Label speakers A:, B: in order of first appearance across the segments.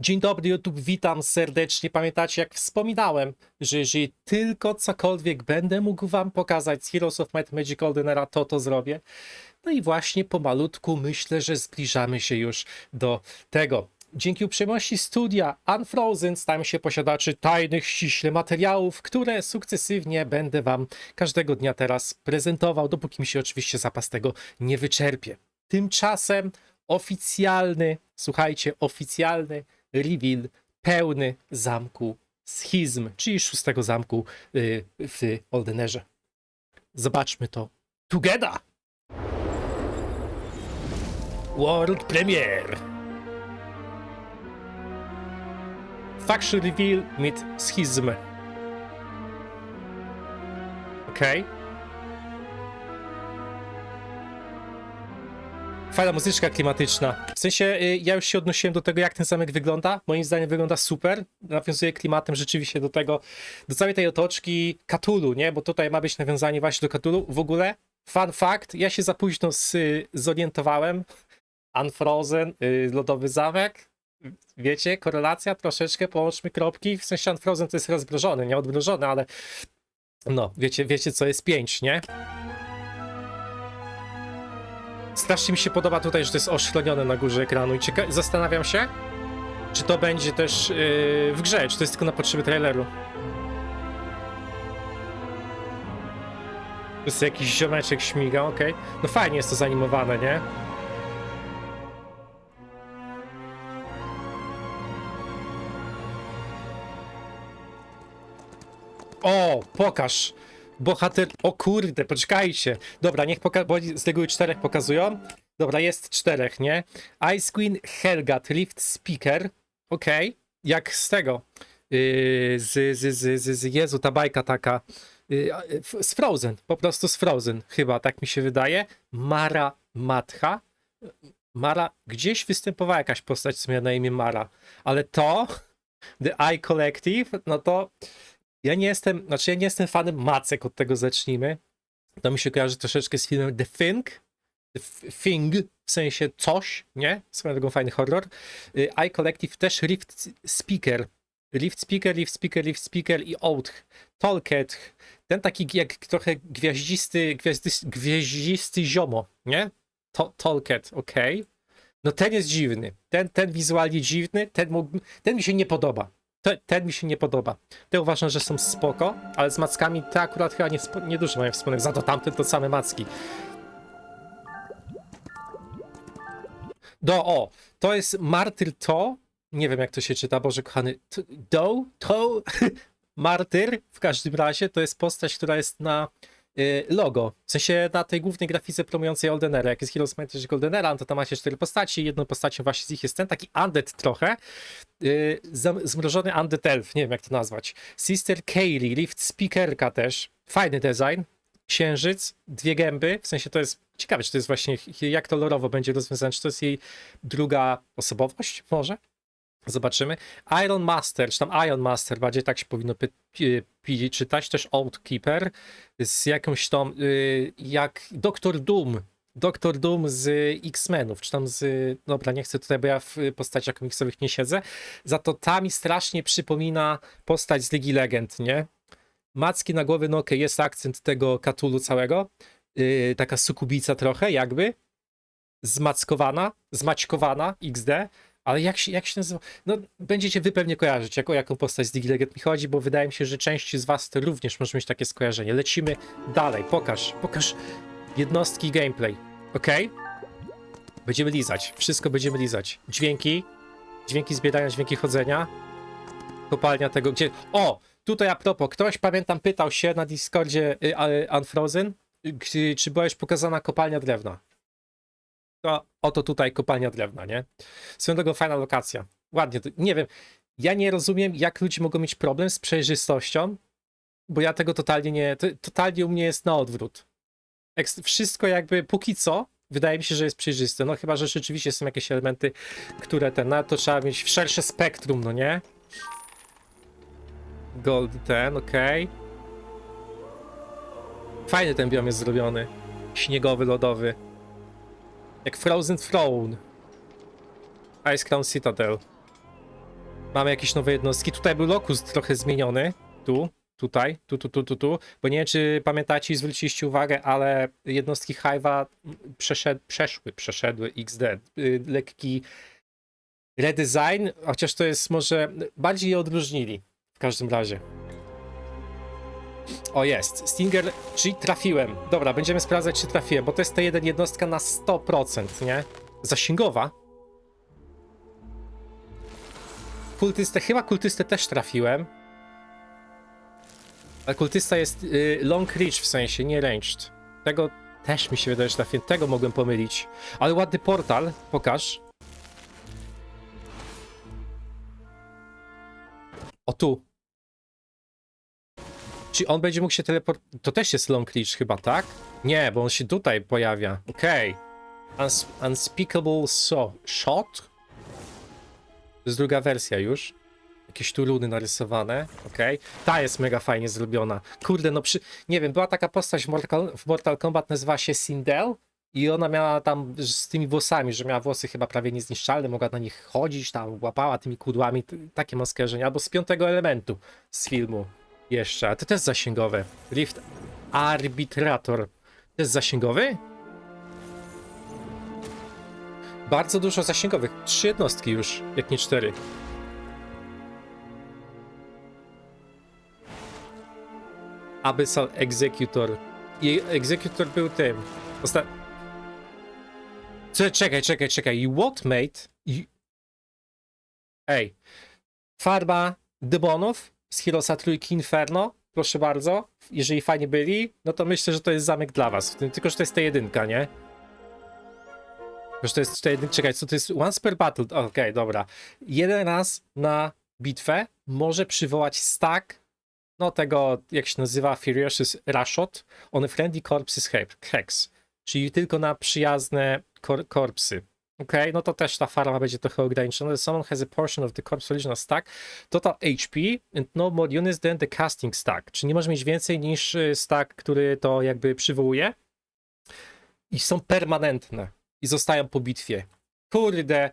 A: Dzień dobry YouTube, witam serdecznie. Pamiętacie, jak wspominałem, że jeżeli tylko cokolwiek będę mógł wam pokazać z Heroes of Might Magic Golden Era, to to zrobię. No i właśnie pomalutku myślę, że zbliżamy się już do tego. Dzięki uprzejmości studia Unfrozen stałem się posiadaczy tajnych ściśle materiałów, które sukcesywnie będę wam każdego dnia teraz prezentował, dopóki mi się oczywiście zapas tego nie wyczerpie. Tymczasem oficjalny, słuchajcie, oficjalny reveal pełny zamku schizm, czyli szóstego zamku y, w Oldenerze. Zobaczmy to together! World Premiere! Faction Reveal mit Schism. Okej. Fajna muzyczka klimatyczna. W sensie, y, ja już się odnosiłem do tego, jak ten zamek wygląda. Moim zdaniem wygląda super. Nawiązuje klimatem rzeczywiście do tego, do całej tej otoczki Katulu, nie? Bo tutaj ma być nawiązanie właśnie do Katulu. W ogóle, fun fact, ja się za późno z, zorientowałem. Unfrozen, y, lodowy zamek. Wiecie, korelacja troszeczkę, połączmy kropki. W sensie Unfrozen to jest rozmrożony, nie odmrożony, ale no, wiecie, wiecie co jest 5, nie? Strasznie mi się podoba tutaj, że to jest oszklonione na górze ekranu i cieka- zastanawiam się, czy to będzie też yy, w grze, czy to jest tylko na potrzeby traileru. To jest jakiś ziomeczek śmiga, okej. No fajnie jest to zanimowane, nie? O, pokaż! Bohater. O kurde, poczekajcie. Dobra, niech poka... bo z reguły czterech pokazują. Dobra, jest czterech, nie? Ice Queen, Helgat, Rift Speaker. Okej. Jak z tego. Yy, z, z, z, z, z Jezu, ta bajka taka. Yy, z Frozen. Po prostu z Frozen, chyba, tak mi się wydaje. Mara Matcha. Mara, gdzieś występowała jakaś postać, co miała na imię Mara. Ale to, The Eye Collective, no to ja nie jestem, znaczy ja nie jestem fanem macek, od tego zacznijmy. To mi się kojarzy troszeczkę z filmem The Thing. The Thing, w sensie coś, nie? Swoją drogą fajny horror. Y, I Collective też Rift Speaker. Rift Speaker, Rift Speaker, Rift Speaker i Oath. Tolkien. Ten taki jak trochę gwiaździsty, gwiazdys, gwieździsty ziomo, nie? To, Tolkien, okej. No ten jest dziwny. Ten, ten wizualnie dziwny, ten, mógł, ten mi się nie podoba. Te, ten mi się nie podoba. Te uważam, że są spoko, ale z mackami te akurat chyba nie, nie dużo mają. Za to tamte to same macki. Do, o, to jest Martyr to. Nie wiem jak to się czyta, Boże kochany. Do, to, Martyr w każdym razie to jest postać, która jest na logo. W sensie na tej głównej grafice promującej Oldenera. Jak jest Heroes and Goldenera, no to tam macie cztery postaci. Jedną postacią właśnie z nich jest ten taki undead trochę. Zam- zmrożony undead elf, nie wiem jak to nazwać. Sister Kaylee, Rift Speakerka też. Fajny design. Księżyc, dwie gęby, w sensie to jest ciekawe, czy to jest właśnie, jak to lorowo będzie rozwiązane, czy to jest jej druga osobowość, może? Zobaczymy. Iron Master, czy tam Iron Master, bardziej tak się powinno py- czytać, też Outkeeper z jakąś tą, y, jak Doktor Doom, Doktor Doom z X-Menów, czy tam z, dobra, nie chcę tutaj, bo ja w postaciach komiksowych nie siedzę, za to ta mi strasznie przypomina postać z Ligi Legend, nie? Macki na głowie, no okej, jest akcent tego Katulu całego, yy, taka sukubica trochę, jakby, zmackowana, zmaćkowana, XD, ale jak się, jak się nazywa? No, będziecie wy pewnie kojarzyć, jako, jaką postać z Ligi Legend mi chodzi, bo wydaje mi się, że część z was również może mieć takie skojarzenie. Lecimy dalej, pokaż, pokaż jednostki gameplay, ok? Będziemy lizać, wszystko będziemy lizać. Dźwięki, dźwięki zbierania, dźwięki chodzenia, kopalnia tego, gdzie... O! Tutaj a propos, ktoś, pamiętam, pytał się na Discordzie y, y, Unfrozen, czy była już pokazana kopalnia drewna. To oto tutaj kopalnia drewna, nie? Swoją drogą fajna lokacja. Ładnie, nie wiem, ja nie rozumiem, jak ludzie mogą mieć problem z przejrzystością, bo ja tego totalnie nie, to, totalnie u mnie jest na odwrót. Wszystko jakby, póki co, wydaje mi się, że jest przejrzyste, no chyba, że rzeczywiście są jakieś elementy, które ten, no to trzeba mieć szersze spektrum, no nie? Gold ten, okej. Fajny ten biom jest zrobiony. Śniegowy, lodowy. Jak Frozen Throne. Ice Crown Citadel. Mamy jakieś nowe jednostki. Tutaj był Locust trochę zmieniony. Tu, tutaj, tu, tu, tu, tu, tu. Bo nie wiem, czy pamiętacie i zwróciliście uwagę, ale jednostki Hive'a przeszed, przeszły, przeszedły XD. Y, Lekki redesign, chociaż to jest może bardziej je odróżnili w każdym razie. O jest, Stinger, czyli trafiłem. Dobra, będziemy sprawdzać, czy trafiłem, bo to jest ta jeden jednostka na 100%, nie? Zasięgowa. Kultystę, chyba kultystę też trafiłem. Ale kultysta jest y, long reach w sensie, nie ranged. Tego też mi się wydaje, że trafiłem. Tego mogłem pomylić. Ale ładny portal, pokaż. O tu. Czy on będzie mógł się teleportować? To też jest long reach chyba, tak? Nie, bo on się tutaj pojawia. Okej. Uns unspeakable so shot? To jest druga wersja już. Jakieś tu runy narysowane, okej. Ta jest mega fajnie zrobiona. Kurde, no przy... Nie wiem, była taka postać w Mortal, w Mortal Kombat, nazywa się Sindel i ona miała tam z tymi włosami, że miała włosy chyba prawie niezniszczalne, mogła na nich chodzić, tam łapała tymi kudłami, takie mam skojarzenia. Albo z piątego elementu z filmu jeszcze, a to też zasięgowe. Rift Arbitrator. To jest zasięgowy? Bardzo dużo zasięgowych. Trzy jednostki już, jak nie cztery. Abyssal Executor. I Executor był tym. Osta... Czekaj, czekaj, czekaj. I what mate? I... Ej. Farba Dybonów z Heroesa Trójki Inferno. Proszę bardzo. Jeżeli fajnie byli, no to myślę, że to jest zamek dla was. Tylko, że to jest ta jedynka, nie? Że to jest jedynka. Czekaj, co to jest? Once per battle. Okej, dobra. Jeden raz na bitwę może przywołać stack no tego, jak się nazywa, Furious Rashot on Friendly Corpses he- Hex, czyli tylko na przyjazne kor korpsy. Okej, no to też ta farma będzie trochę ograniczona. Summon has a portion of the corpse original stack, total HP and no more units than the casting stack. Czyli nie może mieć więcej niż y, stack, który to jakby przywołuje. I są permanentne. I zostają po bitwie. Kurde.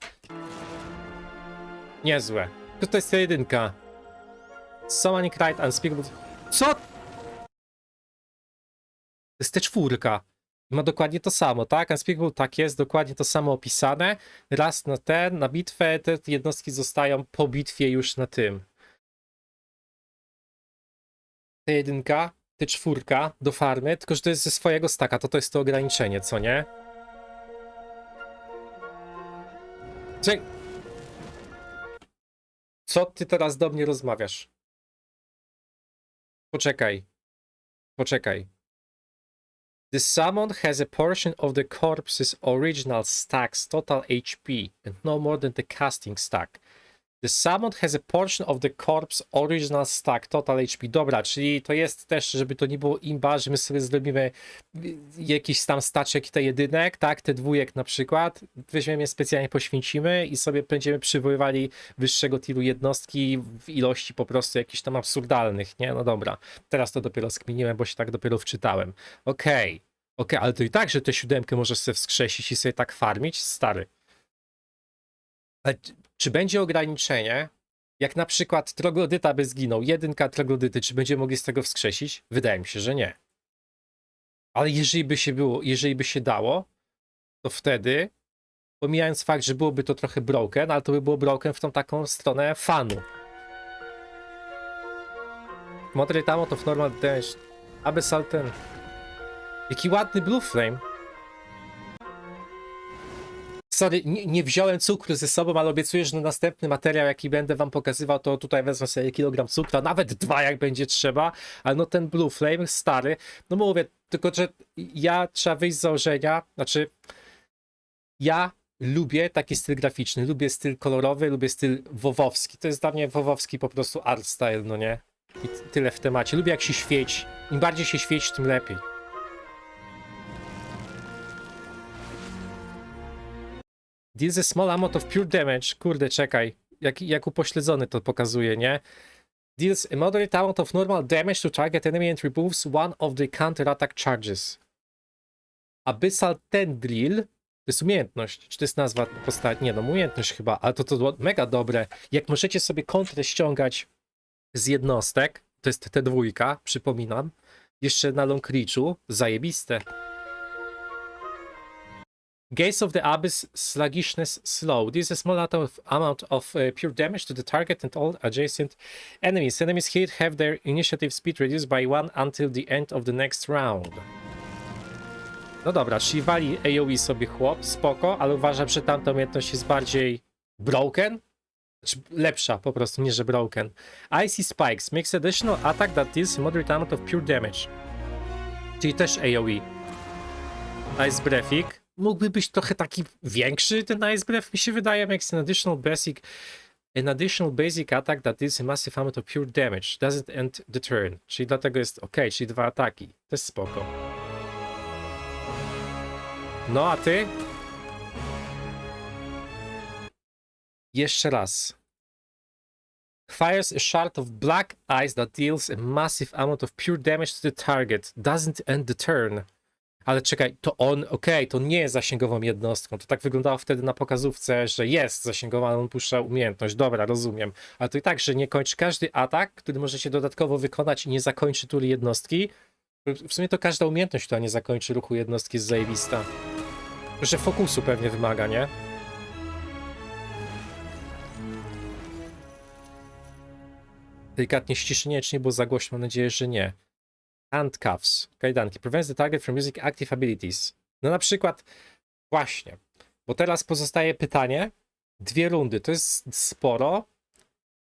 A: Niezłe. To to jest ta jedynka. Summoning Right Unspeakable. Co? To jest T4. Ma dokładnie to samo, tak? Unspeakable tak jest, dokładnie to samo opisane. Raz na ten, na bitwę, te jednostki zostają po bitwie już na tym. T1, T4 do farmy, tylko że to jest ze swojego staka, to to jest to ograniczenie, co nie? Czek- Co ty teraz do mnie rozmawiasz? Poczekaj. Poczekaj. The summon has a portion of the corpse's original stack's total HP and no more than the casting stack. The summon has a portion of the corpse original stack total HP. Dobra, czyli to jest też, żeby to nie było imba, że my sobie zrobimy jakiś tam staczek te jedynek, tak, te dwójek na przykład, weźmiemy specjalnie poświęcimy i sobie będziemy przywoływali wyższego tiru jednostki w ilości po prostu jakichś tam absurdalnych, nie? No dobra, teraz to dopiero skminiłem, bo się tak dopiero wczytałem. Okej, okej, ale to i tak, że tę siódemkę możesz sobie wskrzesić i sobie tak farmić, stary. Ale czy- będzie ograniczenie, jak na przykład troglodyta by zginął, jedynka troglodyty, czy będziemy mogli z tego wskrzesić? Wydaje mi się, że nie. Ale jeżeli by się było, jeżeli by się dało, to wtedy, pomijając fakt, że byłoby to trochę broken, ale to by było broken w tą taką stronę fanu. Moderate amount of normal damage. Abyssal ten. Jaki ładny blue flame. Sorry, nie, nie wziąłem cukru ze sobą, ale obiecuję, że na następny materiał, jaki będę wam pokazywał, to tutaj wezmę sobie kilogram cukru, nawet dwa, jak będzie trzeba. Ale no ten Blue Flame, stary, no mówię, tylko że ja trzeba wyjść z założenia, znaczy ja lubię taki styl graficzny, lubię styl kolorowy, lubię styl wowowski. To jest dla mnie wowowski po prostu art style, no nie? I tyle w temacie. Lubię jak się świeci. Im bardziej się świeci, tym lepiej. Deals a small amount of pure damage. Kurde, czekaj. Jak, jak upośledzony to pokazuje, nie? Deals a moderate amount of normal damage to target enemy and removes one of the counter attack charges. Abyssal Tendril To jest umiejętność. Czy to jest nazwa postaci? Nie, no umiejętność chyba, ale to to mega dobre. Jak możecie sobie kontrę ściągać z jednostek, to jest te dwójka, przypominam, jeszcze na long reachu, zajebiste. Gaze of the Abyss Sluggishness Slow. This is a small amount of, uh, pure damage to the target and all adjacent enemies. Enemies here have their initiative speed reduced by one until the end of the next round. No dobra, czyli wali AoE sobie chłop, spoko, ale uważam, że tamta umiejętność jest bardziej broken. Czy lepsza po prostu, nie że broken. Icy Spikes makes additional attack that deals moderate amount of pure damage. Czyli też AoE. Ice Breathic. Mógłby być trochę taki większy ten Ice Breath, mi się wydaje, makes an additional basic an additional basic attack that deals a massive amount of pure damage. Doesn't end the turn. Czyli dlatego jest ok, czyli dwa ataki. To jest spoko. No a ty? Jeszcze raz. Fires a shard of black ice that deals a massive amount of pure damage to the target. Doesn't end the turn. Ale czekaj, to on, okej, to nie jest zasięgową jednostką. To tak wyglądało wtedy na pokazówce, że jest zasięgowa, on puszcza umiejętność. Dobra, rozumiem. Ale to i tak, że nie kończy każdy atak, który możecie dodatkowo wykonać i nie zakończy tury jednostki. W sumie to każda umiejętność, która nie zakończy ruchu jednostki jest zajebista. Że fokusu pewnie wymaga, nie? Delikatnie ściszenie, czy nie było za głośno? Mam nadzieję, że nie. Handcuffs, kajdanki. Prevents the target from using active abilities. No na przykład, właśnie, bo teraz pozostaje pytanie, dwie rundy, to jest sporo,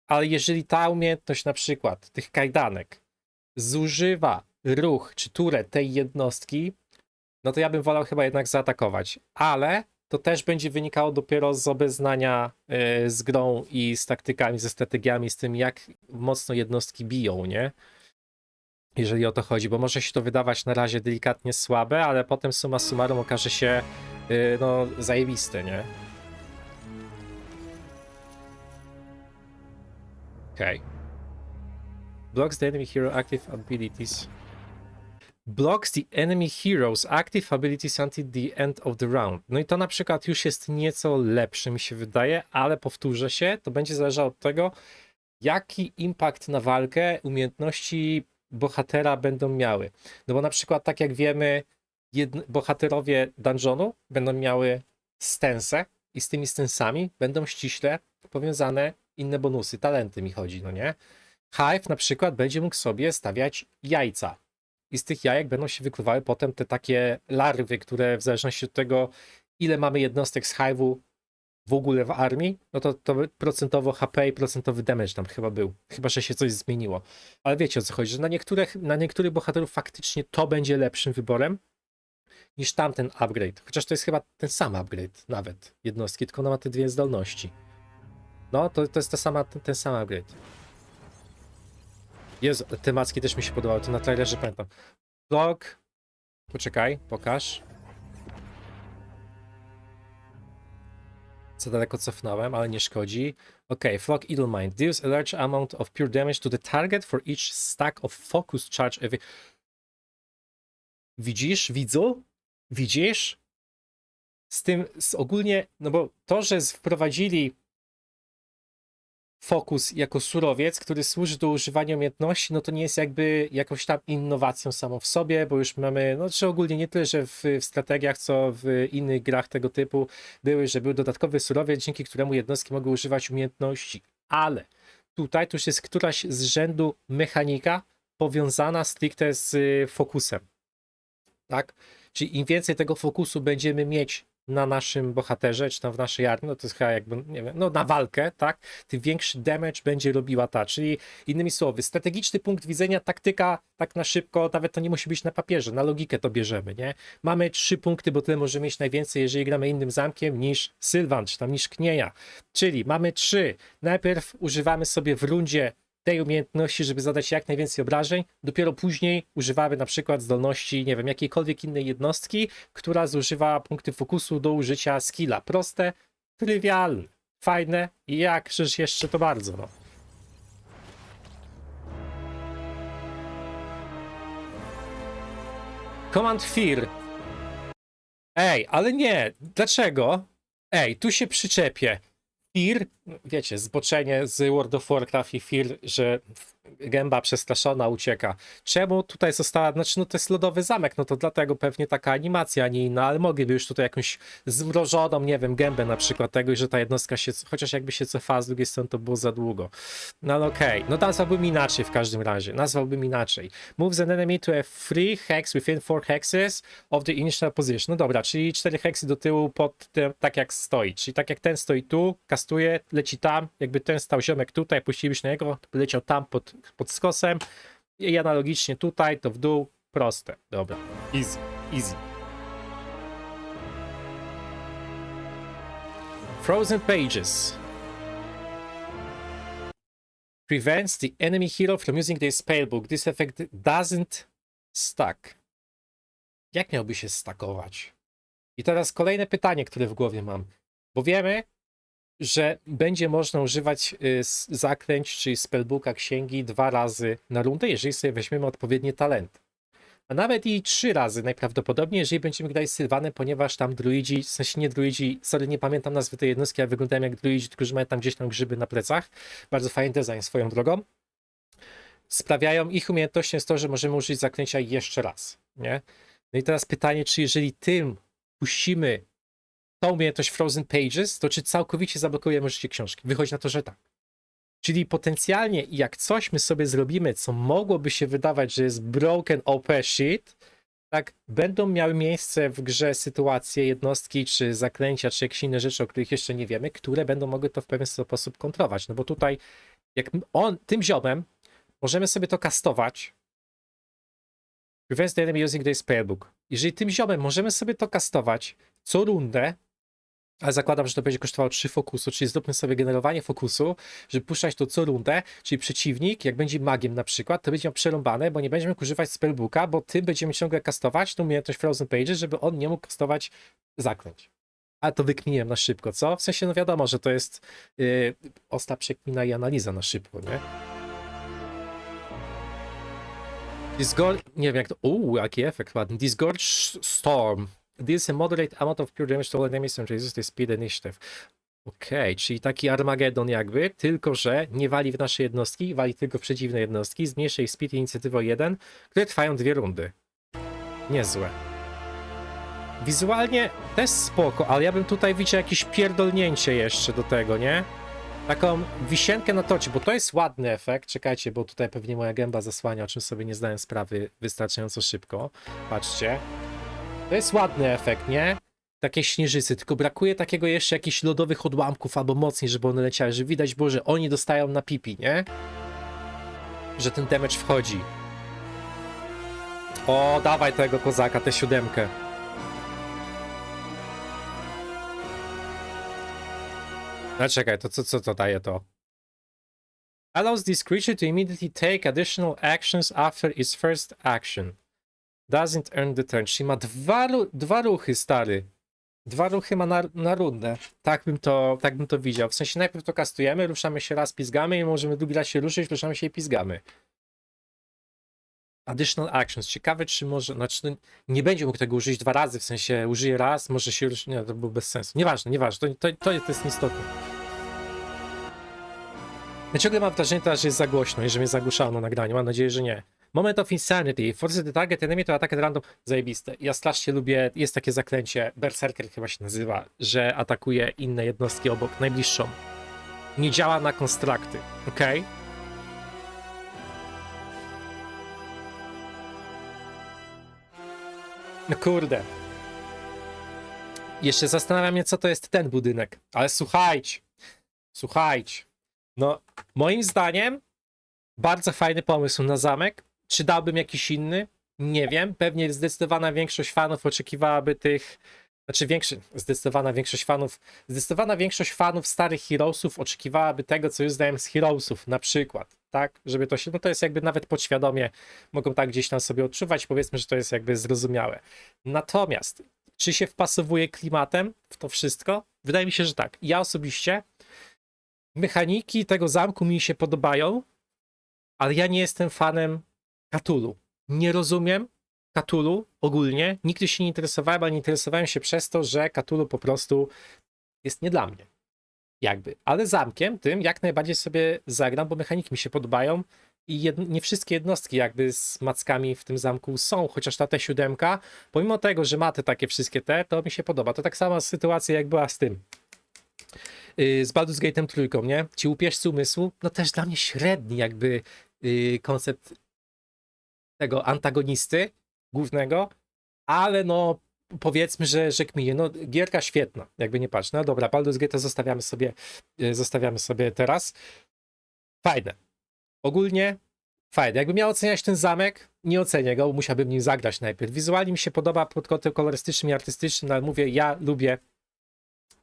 A: ale jeżeli ta umiejętność na przykład tych kajdanek zużywa ruch czy turę tej jednostki, no to ja bym wolał chyba jednak zaatakować. Ale to też będzie wynikało dopiero z obeznania y, z grą i z taktykami, ze strategiami, z tym jak mocno jednostki biją, nie? Jeżeli o to chodzi, bo może się to wydawać na razie delikatnie słabe, ale potem summa summarum okaże się y, no zajebiste, nie? Okej. Blocks the enemy hero active abilities blocks the enemy heroes active abilities until the end of the round. No i to na przykład już jest nieco lepsze, mi się wydaje, ale powtórzę się, to będzie zależało od tego, jaki impact na walkę umiejętności bohatera będą miały. No bo na przykład, tak jak wiemy, bohaterowie dungeonu będą miały stensę i z tymi stensami będą ściśle powiązane inne bonusy, talenty mi chodzi, no nie? Hive na przykład będzie mógł sobie stawiać jajca i z tych jajek będą się wykluwały potem te takie larwy, które w zależności od tego, ile mamy jednostek z hive'u w ogóle w armii, no to, to procentowo HP i procentowy damage tam chyba był. Chyba, że się coś zmieniło. Ale wiecie o co chodzi, że na niektórych, na niektórych bohaterów faktycznie to będzie lepszym wyborem niż tamten upgrade. Chociaż to jest chyba ten sam upgrade nawet jednostki, tylko ona ma te dwie zdolności. No, to, to jest ta sama, ten, ten sam upgrade. Jezu, te macki też mi się podobały, to na trailerze pamiętam. Vlog. Poczekaj, pokaż. Za daleko cofnąłem, ale nie szkodzi. Ok, Flock Edelmind. Deals a large amount of pure damage to the target for each stack of focus charge every... Widzisz, widzu? Widzisz? Z tym, z ogólnie, no bo to, że wprowadzili fokus jako surowiec, który służy do używania umiejętności, no to nie jest jakby jakąś tam innowacją samą w sobie, bo już mamy, no czy ogólnie nie tyle, że w, w strategiach, co w innych grach tego typu były, że był dodatkowy surowiec, dzięki któremu jednostki mogły używać umiejętności, ale tutaj to już jest któraś z rzędu mechanika powiązana stricte z y, fokusem, tak? Czyli im więcej tego fokusu będziemy mieć na naszym bohaterze, czy tam w naszej armii, no to jest chyba jakby, nie wiem, no na walkę, tak, tym większy damage będzie robiła ta, czyli innymi słowy, strategiczny punkt widzenia, taktyka, tak na szybko, nawet to nie musi być na papierze, na logikę to bierzemy, nie? Mamy trzy punkty, bo tyle możemy mieć najwięcej, jeżeli gramy innym zamkiem niż Sylvan, czy tam niż Knieja, czyli mamy trzy, najpierw używamy sobie w rundzie tej umiejętności, żeby zadać jak najwięcej obrażeń. Dopiero później używamy na przykład zdolności, nie wiem, jakiejkolwiek innej jednostki, która zużywa punkty fokusu do użycia skilla. Proste, trywialne, fajne i jakżeż jeszcze to bardzo, no. Command Fear. Ej, ale nie. Dlaczego? Ej, tu się przyczepię. Fir, wiecie, zboczenie z World of Warcraft i Fir, że gęba przestraszona ucieka. Czemu tutaj została, znaczy no to jest lodowy zamek, no to dlatego pewnie taka animacja, a nie inna, ale mogliby już tutaj jakąś zmrożoną, nie wiem, gębę na przykład tego i że ta jednostka się, chociaż jakby się cofała z drugiej strony, to było za długo. No ale okej, no nazwałbym inaczej w każdym razie, nazwałbym inaczej. Moves an enemy to a free hex within four hexes of the initial position. No dobra, czyli cztery heksy do tyłu pod tym, tak jak stoi, czyli tak jak ten stoi tu, kastuje, leci tam, jakby ten stał ziomek tutaj, puścilibyś na niego, to by leciał tam pod, pod skosem i analogicznie tutaj, to w dół, proste. Dobra, easy, easy. Frozen Pages prevents the enemy hero from using their spellbook. This effect doesn't stack. Jak miałby się stakować? I teraz kolejne pytanie, które w głowie mam. Bo wiemy, że będzie można używać y, zaklęć, czyli spellbooka księgi dwa razy na rundę, jeżeli sobie weźmiemy odpowiednie talenty. A nawet i trzy razy najprawdopodobniej, jeżeli będziemy grać Sylwanem, ponieważ tam druidzi, w sensie nie druidzi, sorry, nie pamiętam nazwy tej jednostki, ale wyglądają jak druidzi, którzy mają tam gdzieś tam grzyby na plecach. Bardzo fajny design swoją drogą. Sprawiają, ich umiejętnością jest to, że możemy użyć zaklęcia jeszcze raz, nie? No i teraz pytanie, czy jeżeli tym puścimy tą umiejętność Frozen Pages, to czy całkowicie zablokujemy życie książki? Wychodzi na to, że tak. Czyli potencjalnie, jak coś my sobie zrobimy, co mogłoby się wydawać, że jest broken OP shit, tak, będą miały miejsce w grze sytuacje, jednostki, czy zaklęcia, czy jakieś inne rzeczy, o których jeszcze nie wiemy, które będą mogły to w pewien sposób kontrować. No bo tutaj, jak on, tym ziomem, możemy sobie to kastować. Prevents the enemy using their spellbook. Jeżeli tym ziomem możemy sobie to kastować co rundę, ale zakładam, że to będzie kosztowało 3 fokusu, czyli zróbmy sobie generowanie fokusu, żeby puszczać to co rundę, czyli przeciwnik, jak będzie magiem na przykład, to będzie miał przerąbane, bo nie będzie mógł używać spellbooka, bo tym będziemy ciągle kastować tą umiejętność Frozen Pages, żeby on nie mógł kastować zaklęć. A to wykminiłem na szybko, co? W sensie, no wiadomo, że to jest yy, osta przekmina i analiza na szybko, nie? Disgorge, nie wiem jak to, uuu, jaki efekt ładny. Disgorge Storm. Deals a moderate amount of pure damage to all enemies and raises the speed initiative. Okej, czyli taki Armageddon jakby, tylko że nie wali w nasze jednostki, wali tylko w przeciwne jednostki, zmniejsza ich speed i inicjatywę o 1, które trwają dwie rundy. Niezłe. Wizualnie też spoko, ale ja bym tutaj widział jakieś pierdolnięcie jeszcze do tego, nie? Taką wisienkę na torcie, bo to jest ładny efekt. Czekajcie, bo tutaj pewnie moja gęba zasłania, o czym sobie nie zdałem sprawy wystarczająco szybko. Patrzcie. To jest ładny efekt, nie? Takie śnieżycy, tylko brakuje takiego jeszcze jakichś lodowych odłamków albo mocniej, żeby one leciały, że widać było, że oni dostają na pipi, nie? Że ten damage wchodzi. O, dawaj tego kozaka, tę siódemkę. No czekaj, to co, co to daje to? Allows this creature to immediately take additional actions after its first action. Doesn't earn the turn. Czyli ma dwa, dwa ruchy, stary. Dwa ruchy ma na, na rundę. Tak bym, to, tak bym to widział. W sensie najpierw to kastujemy, ruszamy się raz, pizgamy i możemy drugi raz się ruszyć, ruszamy się i pizgamy. Additional actions. Ciekawe, czy może. Znaczy, no, nie będzie mógł tego użyć dwa razy, w sensie użyje raz, może się ruszy. Nie, to było bez sensu. Nieważne, nieważne. To, to, to jest nieistotne. Ja ciągle mam wrażenie że jest za głośno i że mnie zagłuszało na nagraniu. Mam nadzieję, że nie. Moment of Insanity. Force the target enemy to attack at random. Zajebiste. Ja strasznie lubię, jest takie zaklęcie, Berserker chyba się nazywa, że atakuje inne jednostki obok, najbliższą. Nie działa na konstrakty, ok? No kurde. Jeszcze zastanawiam mnie, co to jest ten budynek. Ale słuchajcie, słuchajcie. No, moim zdaniem bardzo fajny pomysł na zamek. Czy dałbym jakiś inny? Nie wiem. Pewnie zdecydowana większość fanów oczekiwałaby tych. Znaczy, większy, zdecydowana większość fanów. Zdecydowana większość fanów starych Heroesów oczekiwałaby tego, co już znałem z Heroesów, na przykład. Tak, żeby to się. No to jest jakby nawet podświadomie, mogą tak gdzieś tam sobie odczuwać. Powiedzmy, że to jest jakby zrozumiałe. Natomiast, czy się wpasowuje klimatem w to wszystko? Wydaje mi się, że tak. Ja osobiście mechaniki tego zamku mi się podobają, ale ja nie jestem fanem Cthulhu. Nie rozumiem, Cthulhu ogólnie nigdy się nie interesowałem, ale nie interesowałem się przez to, że Cthulhu po prostu jest nie dla mnie. Jakby. Ale zamkiem tym jak najbardziej sobie zagram, bo mechaniki mi się podobają i jed... nie wszystkie jednostki jakby z mackami w tym zamku są, chociaż ta T7, pomimo tego, że ma te takie wszystkie te, to mi się podoba. To tak sama sytuacja jak była z tym. Yy, z Baldur's Gate'em trójką, nie? Ci łupieżcy umysłu, no też dla mnie średni jakby yy, koncept tego antagonisty głównego, ale no powiedzmy, że, że kminie. No gierka świetna, jakby nie patrz. No dobra, Baldur's Gate zostawiamy sobie, yy, zostawiamy sobie teraz. Fajne. Ogólnie fajne. Jakbym miał oceniać ten zamek, nie ocenię go, musiałbym nim zagrać najpierw. Wizualnie mi się podoba pod kątem kolorystycznym i artystycznym, ale mówię, ja lubię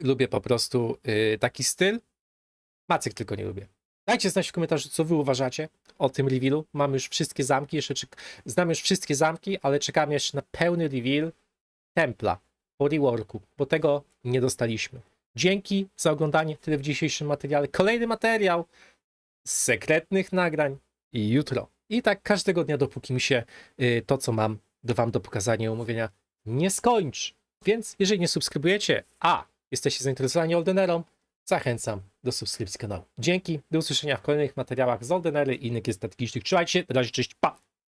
A: lubię po prostu yy, taki styl. Macyk tylko nie lubię. Dajcie znać w komentarzu, co wy uważacie o tym revealu. Mamy już wszystkie zamki, jeszcze czek- znam już wszystkie zamki, ale czekam jeszcze na pełny reveal Templa po reworku, bo tego nie dostaliśmy. Dzięki za oglądanie, tyle w dzisiejszym materiale. Kolejny materiał z sekretnych nagrań i jutro. I tak każdego dnia, dopóki mi się y, to, co mam do wam do pokazania i omówienia, nie skończy. Więc jeżeli nie subskrybujecie, a jesteście zainteresowani Oldenerą, zachęcam do subskrypcji kanału. Dzięki, do usłyszenia w kolejnych materiałach z Oldenery i innych strategicznych. Trzymajcie się, na razie, cześć, pa!